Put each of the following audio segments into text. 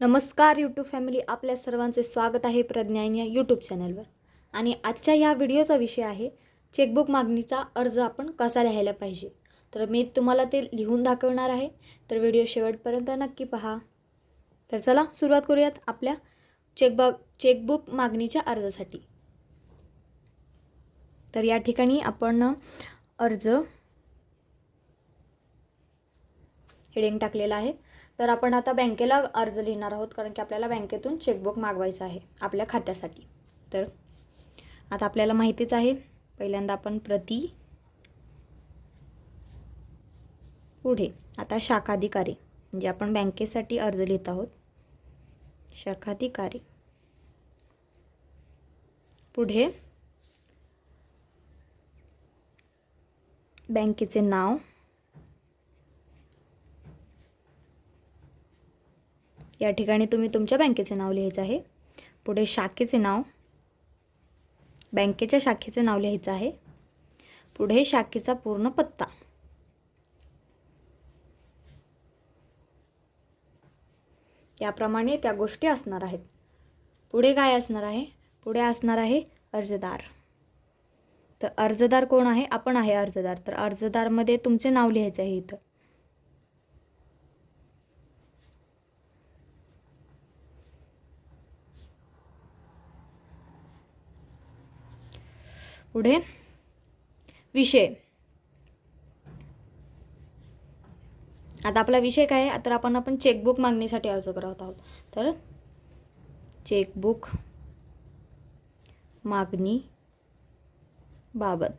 नमस्कार YouTube family आपल्या सर्वांचे स्वागत आहे प्रज्ञान या यूट्यूब चॅनलवर आणि आजच्या या व्हिडिओचा विषय आहे चेकबुक मागणीचा अर्ज आपण कसा लिहायला पाहिजे? तर मी तुम्हाला ते लिहून दाखवणार आहे. तर व्हिडिओ शेवटपर्यंत नक्की पहा. तर चला सुरुवात करूयात आपल्या चेकबा चेकबुक मागणीच्या अर्जासाठी. तर या ठिकाणी आपण अर्ज हेडिंग टाकलेलं आहे. तर आपण आता बँकेला अर्ज लिहिणार आहोत कारण की आपल्याला बँकेतून चेकबुक मागवायचं आहे आपल्या खात्यासाठी. तर आता आपल्याला माहितीच आहे पहिल्यांदा आपण प्रति पुढे. आता शाखाधिकारी म्हणजे आपण बँकेसाठी अर्ज लिहित आहोत. शाखाधिकारी. पुढे. बँकेचे नाव. या ठिकाणी तुम्ही तुमच्या बँकेचे नाव लिहायचं आहे. पुढे शाखेचे नाव. बँकेच्या शाखेचे नाव लिहायचं आहे. पुढे शाखेचा पूर्ण पत्ता. याप्रमाणे त्या गोष्टी असणार आहेत. पुढे काय असणार आहे? पुढे असणार आहे अर्जदार. तर अर्जदार कोण आहे? आपण आहे अर्जदार. तर अर्जदारमध्ये तुमचे नाव लिहायचं आहे इथं. पुढे. विषय. आता आपला विषय काय आहे? तर आपण आपण चेकबुक मागणीसाठी अर्ज करत आहोत. तर चेकबुक मागणी बाबत.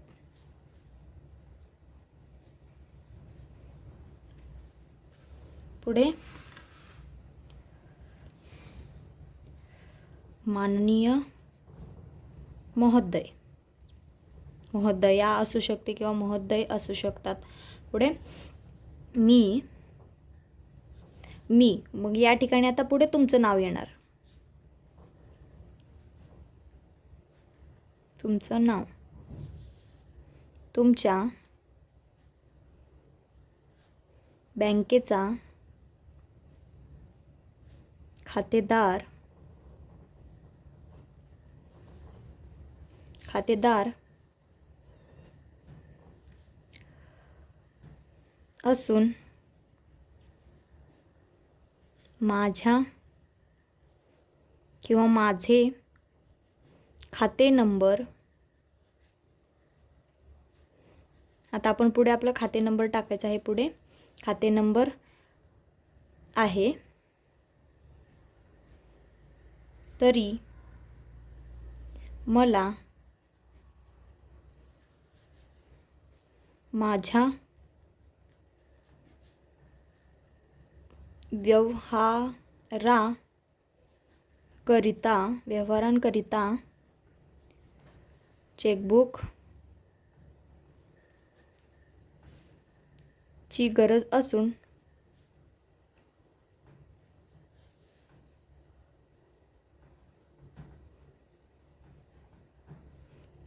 पुढे. माननीय महोदय. महोदया असू शकते किंवा महोदय असू शकतात. पुढे मी मी मग या ठिकाणी आता पुढे तुमचं नाव येणार. तुमचं नाव. तुमच्या बँकेचा खातेदार खातेदार असून माझ्या किंवा माझे खाते नंबर आता आपण पुढे आपलं खाते नंबर टाकायचा आहे पुढे. खाते नंबर आहे. तरी मला माझ्या व्यवहाराकरिता व्यवहारांकरिता चेकबुक ची गरज असून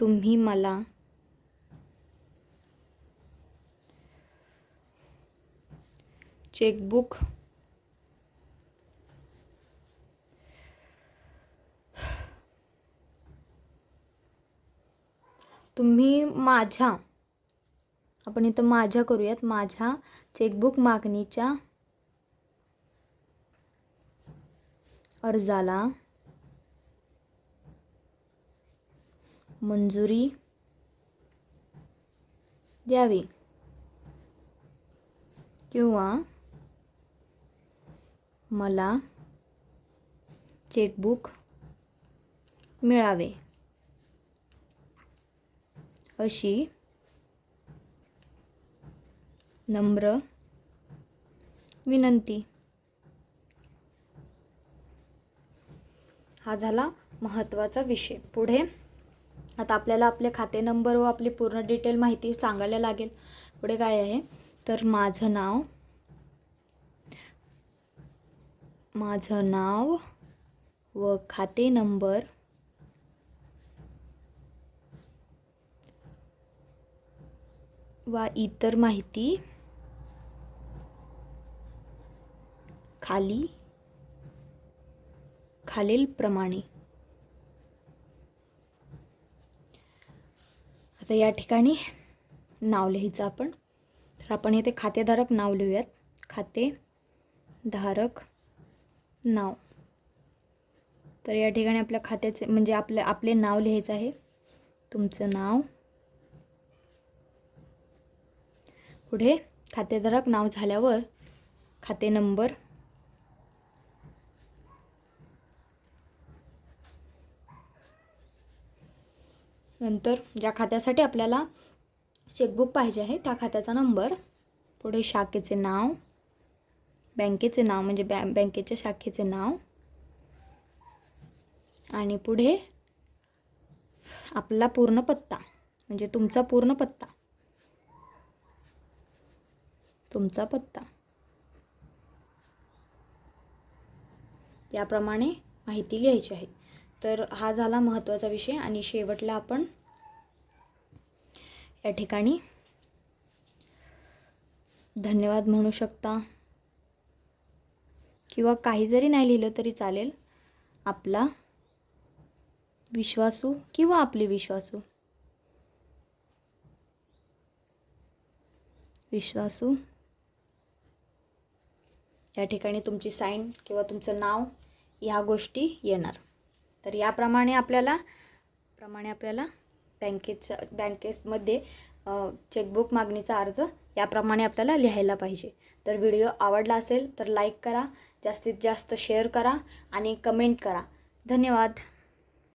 तुम्ही मला चेकबुक तुम्ही माझ्या आपण इथं माझ्या करूयात माझ्या चेकबुक मागणीच्या अर्जाला मंजुरी द्यावी किंवा मला चेकबुक मिळावे. अशी नम्र विनंती. हा झाला महत्त्वाचा विषय. पुढे आता आपल्याला आपले खाते नंबर व आपली पूर्ण डिटेल माहिती सांगायला लागेल. पुढे काय आहे? तर माझं नाव माझं नाव व खाते नंबर वा इतर माहिती खाली खालीलप्रमाणे आता या ठिकाणी नाव लिहायचं आपण. तर आपण इथे खातेधारक नाव लिहूयात. खाते धारक नाव. तर या ठिकाणी आपल्या खात्याचे म्हणजे आपलं आपले नाव लिहायचं आहे. तुमचं नाव पुढे खातेधारक नाव झाल्यावर खाते नंबर. नंतर ज्या खात्यासाठी आपल्याला चेकबुक पाहिजे आहे त्या खात्याचा नंबर. पुढे शाखेचे नाव बँकेचे नाव म्हणजे बॅ बँकेच्या शाखेचे नाव. आणि पुढे आपला पूर्ण पत्ता म्हणजे तुमचा पूर्ण पत्ता. तुमचा पत्ता. याप्रमाणे माहिती लिहायची आहे. तर हा झाला महत्त्वाचा विषय आणि शेवटला आपण या ठिकाणी धन्यवाद म्हणू शकता. किंवा काही जरी नाही लिहिलं तरी चालेल. आपला विश्वासू किंवा आपली विश्वासू. विश्वासू या ठिकाणी तुमची साईन किंवा तुमचं नाव ह्या गोष्टी येणार. तर याप्रमाणे आपल्याला प्रमाणे आपल्याला बँकेचा बँकेमध्ये चेकबुक मागणीचा अर्ज याप्रमाणे आपल्याला लिहायला पाहिजे. तर व्हिडिओ आवडला असेल तर लाईक करा जास्तीत जास्त शेअर करा आणि कमेंट करा. धन्यवाद.